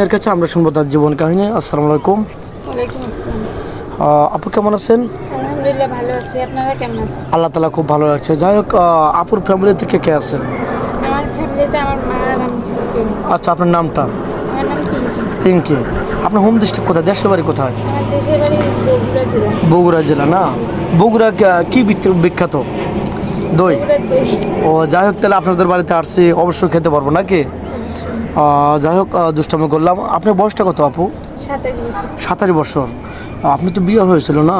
মেয়ের কাছে আমরা শুনব তার জীবন কাহিনী। আসসালামু আলাইকুম। আপু কেমন আছেন? আলহামদুলিল্লাহ ভালো আছি। আপনারা কেমন আছেন? আল্লাহ তালা খুব ভালো লাগছে যাই হোক আপুর ফ্যামিলি থেকে কে আছেন? আমার ফ্যামিলিতে আমার আচ্ছা আপনার নামটা? আমার নাম পিঙ্কি। পিঙ্কি। আপনার হোম ডিস্ট্রিক্ট কোথায়? দেশের বাড়ি কোথায়? আমার দেশের বাড়ি বগুড়া জেলা। বগুড়া জেলা না? বগুড়া কি বিখ্যাত? দই। ও যাই হোক তাহলে আপনাদের বাড়িতে আসছি। অবশ্যই খেতে পারব নাকি? যাই হোক দুষ্টামি করলাম। আপনার বয়সটা কত আপু? সাতাশ বছর। আপনি তো বিয়ে হয়েছিল না?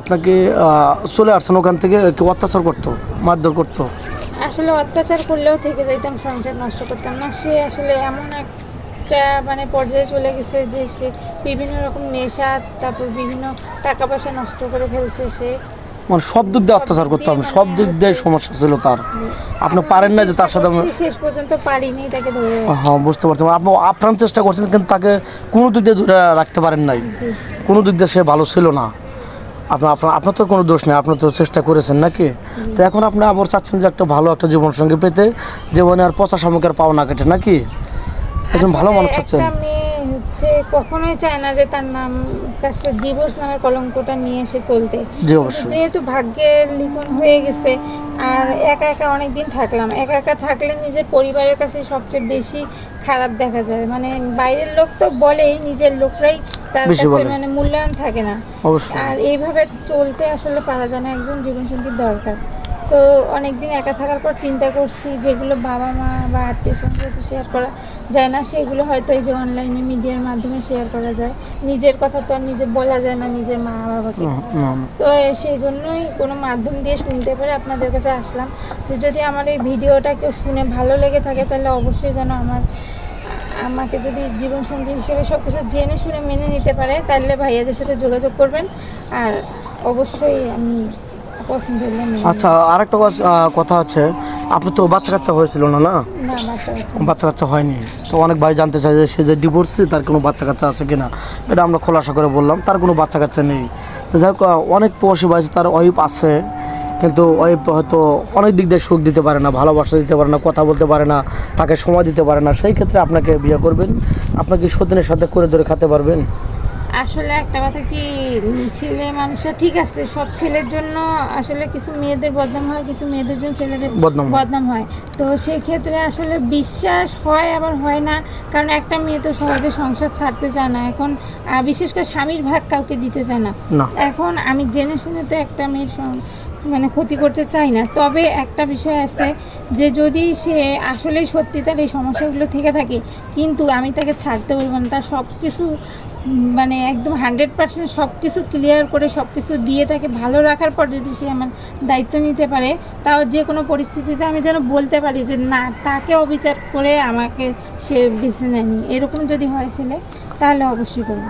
আপনাকে চলে আসছেন ওখান থেকে কেউ অত্যাচার করতো মারধর করতো? আসলে অত্যাচার করলেও থেকে যাইতাম সংসার নষ্ট করতাম না। সে আসলে এমন একটা মানে পর্যায়ে চলে গেছে যে সে বিভিন্ন রকম নেশা তারপর বিভিন্ন টাকা পয়সা নষ্ট করে ফেলছে সে। মানে সব দিক দিয়ে অত্যাচার করতে হবে সব দিক দিয়ে সমস্যা ছিল তার। আপনি পারেন না যে তার সাথে আমি- শেষ পর্যন্ত পারিনি তাকে ধরে। হ্যাঁ বুঝতে পারছি। আপনি আপ্রাণ চেষ্টা করছেন কিন্তু তাকে কোনো দিক দিয়ে দূরে রাখতে পারেন নাই। কোনো দিক দিয়ে সে ভালো ছিল না। আপনার আপনার আপনার তো কোনো দোষ নেই আপনি তো চেষ্টা করেছেন নাকি? তো এখন আপনি আবার চাচ্ছেন যে একটা ভালো একটা জীবনসঙ্গী পেতে জীবনে আর পচা শামুকের পাও না কেটে নাকি? একজন ভালো মানুষ চাচ্ছেন। হচ্ছে কখনোই চায় না যে তার নাম কাছে ডিভোর্স নামের কলঙ্কটা নিয়ে এসে চলতে। যেহেতু ভাগ্যের লিখন হয়ে গেছে আর একা একা অনেক দিন থাকলাম। একা একা থাকলে নিজের পরিবারের কাছে সবচেয়ে বেশি খারাপ দেখা যায়। মানে বাইরের লোক তো বলেই নিজের লোকরাই তার কাছে মানে মূল্যায়ন থাকে না। আর এইভাবে চলতে আসলে পারা যায় না একজন জীবনসঙ্গীর দরকার। তো অনেকদিন একা থাকার পর চিন্তা করছি যেগুলো বাবা মা বা আত্মীয় স্বজনের সাথে শেয়ার করা যায় না সেগুলো হয়তো এই যে অনলাইনে মিডিয়ার মাধ্যমে শেয়ার করা যায়। নিজের কথা তো আর নিজে বলা যায় না নিজের মা বাবাকে। তো সেই জন্যই কোনো মাধ্যম দিয়ে শুনতে পারে আপনাদের কাছে আসলাম যে যদি আমার এই ভিডিওটা কেউ শুনে ভালো লেগে থাকে তাহলে অবশ্যই যেন আমার আমাকে যদি জীবনসঙ্গী হিসেবে সব কিছু জেনে শুনে মেনে নিতে পারে তাহলে ভাইয়াদের সাথে যোগাযোগ করবেন। আর অবশ্যই আমি আচ্ছা আর একটা কথা আছে। আপনি তো বাচ্চা কাচ্চা হয়েছিল না না? বাচ্চা কাচ্চা। হয়নি। তো অনেক ভাই জানতে চাই যে সে যে ডিভোর্সে তার কোনো বাচ্চা কাচ্চা আছে কিনা? এটা আমরা খোলাসা করে বললাম তার কোনো বাচ্চা কাচ্চা নেই। তো যাই হোক অনেক প্রবাসী ভাই তার ওয়াইফ আছে কিন্তু ওয়াইফ হয়তো অনেক দিক দিয়ে সুখ দিতে পারে না ভালোবাসা দিতে পারে না কথা বলতে পারে না তাকে সময় দিতে পারে না। সেই ক্ষেত্রে আপনাকে বিয়ে করবেন। আপনাকে সতীনের সাথে করে ধরে খেতে পারবেন। আসলে একটা কথা কি ছেলে মানুষরা ঠিক আছে সব ছেলের জন্য আসলে কিছু মেয়েদের বদনাম হয় কিছু মেয়েদের জন্য ছেলেদের বদনাম হয়। তো সেক্ষেত্রে আসলে বিশ্বাস হয় আবার হয় না। কারণ একটা মেয়ে তো সহজে সংসার ছাড়তে চায় না। এখন বিশেষ করে স্বামীর ভাগ কাউকে দিতে চায় না। এখন আমি জেনে শুনে তো একটা মেয়ের মানে ক্ষতি করতে চাই না। তবে একটা বিষয় আছে যে যদি সে আসলেই সত্যি তার এই সমস্যাগুলো থেকে থাকে কিন্তু আমি তাকে ছাড়তে বলব না। তার সব কিছু মানে একদম হান্ড্রেড পার্সেন্ট সব কিছু ক্লিয়ার করে সব কিছু দিয়ে তাকে ভালো রাখার পর যদি সে আমার দায়িত্ব নিতে পারে, তাও যে কোনো পরিস্থিতিতে আমি যেন বলতে পারি যে না, তাকে অবিচার করে আমাকে সে বেছে নেয়নি। এরকম যদি হয় তাহলে অবশ্যই করব।